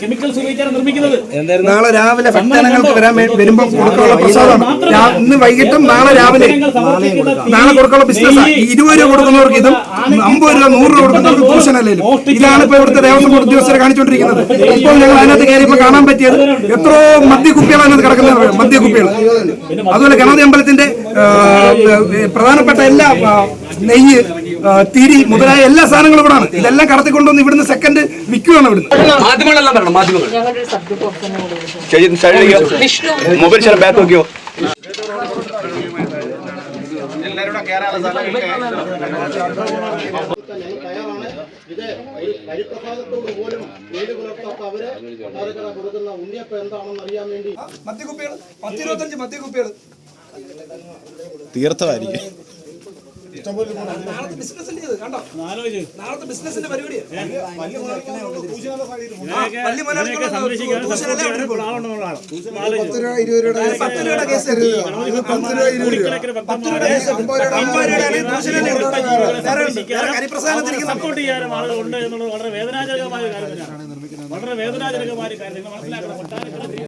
Chemicals ഉപയോഗിച്ചാണ് നിർമ്മിക്കുന്നത്. നാളെ രാവിലെ ഭക്തജനങ്ങൾക്ക് വരാൻ വരുമ്പോൾ കൊടുക്കാനുള്ള പ്രസാദമാണ്. ഇന്ന് വൈകിട്ടും നാളെ രാവിലെ നാളെ കൊടുക്കാനുള്ള ബിസിനസ് ഇരുപത് രൂപ കൊടുക്കുന്നവർക്ക് ഇതും അമ്പത് രൂപ നൂറ് രൂപ കൊടുക്കുന്നവർക്ക് ട്യൂഷനല്ലേലും ഇതാണ് ഇപ്പൊ ഇവിടുത്തെ ദേവസ്വം ബോർഡ് ഉദ്യോഗസ്ഥരെ കാണിച്ചുകൊണ്ടിരിക്കുന്നത്. ഇപ്പോൾ ഞങ്ങൾ അതിനകത്ത് കയറിയപ്പോൾ കാണാൻ പറ്റിയത് എത്രയോ മദ്യക്കുപ്പികളാണ് അതിനകത്ത് കിടക്കുന്നത് മദ്യക്കുപ്പികൾ. അതുപോലെ ഗണപതി അമ്പലത്തിന്റെ പ്രധാനപ്പെട്ട എല്ലാ നെയ്യ് തിരി മുതലായ എല്ലാ സാധനങ്ങളും ഇവിടാണ്. ഇതെല്ലാം കടത്തിക്കൊണ്ടുവന്ന് ഇവിടുന്ന് സെക്കൻഡ് വിൽക്കുകയാണ് ഇവിടുന്ന്. മാധ്യമങ്ങളെല്ലാം വരണം മാധ്യമങ്ങൾ. മൊബൈൽ ബാക്ക് നോക്കിയോ ഇത് കരിപ്രസാദത്തോട് പോലും പേര് പുലർത്താത്ത അവർ കൊട്ടാരക്കര കൊടുക്കുന്ന ഉണ്ണിയപ്പം എന്താണെന്ന് അറിയാൻ വേണ്ടി മദ്യക്കുപ്പികൾ പത്തിരുപത്തഞ്ച് മദ്യക്കുപ്പികൾ തീർത്ഥമായിരിക്കും നാളത്തെ ബിസിനസിന്റെ സപ്പോർട്ട് ചെയ്യാനും ആളുകളുണ്ട് എന്നുള്ളത് വളരെ വേദനാജനകമായ കാര്യങ്ങൾ കാര്യം തന്നെയാണ് വളരെ വേദനാജനകമായ കാര്യം. നിങ്ങൾ മനസ്സിലാക്കണം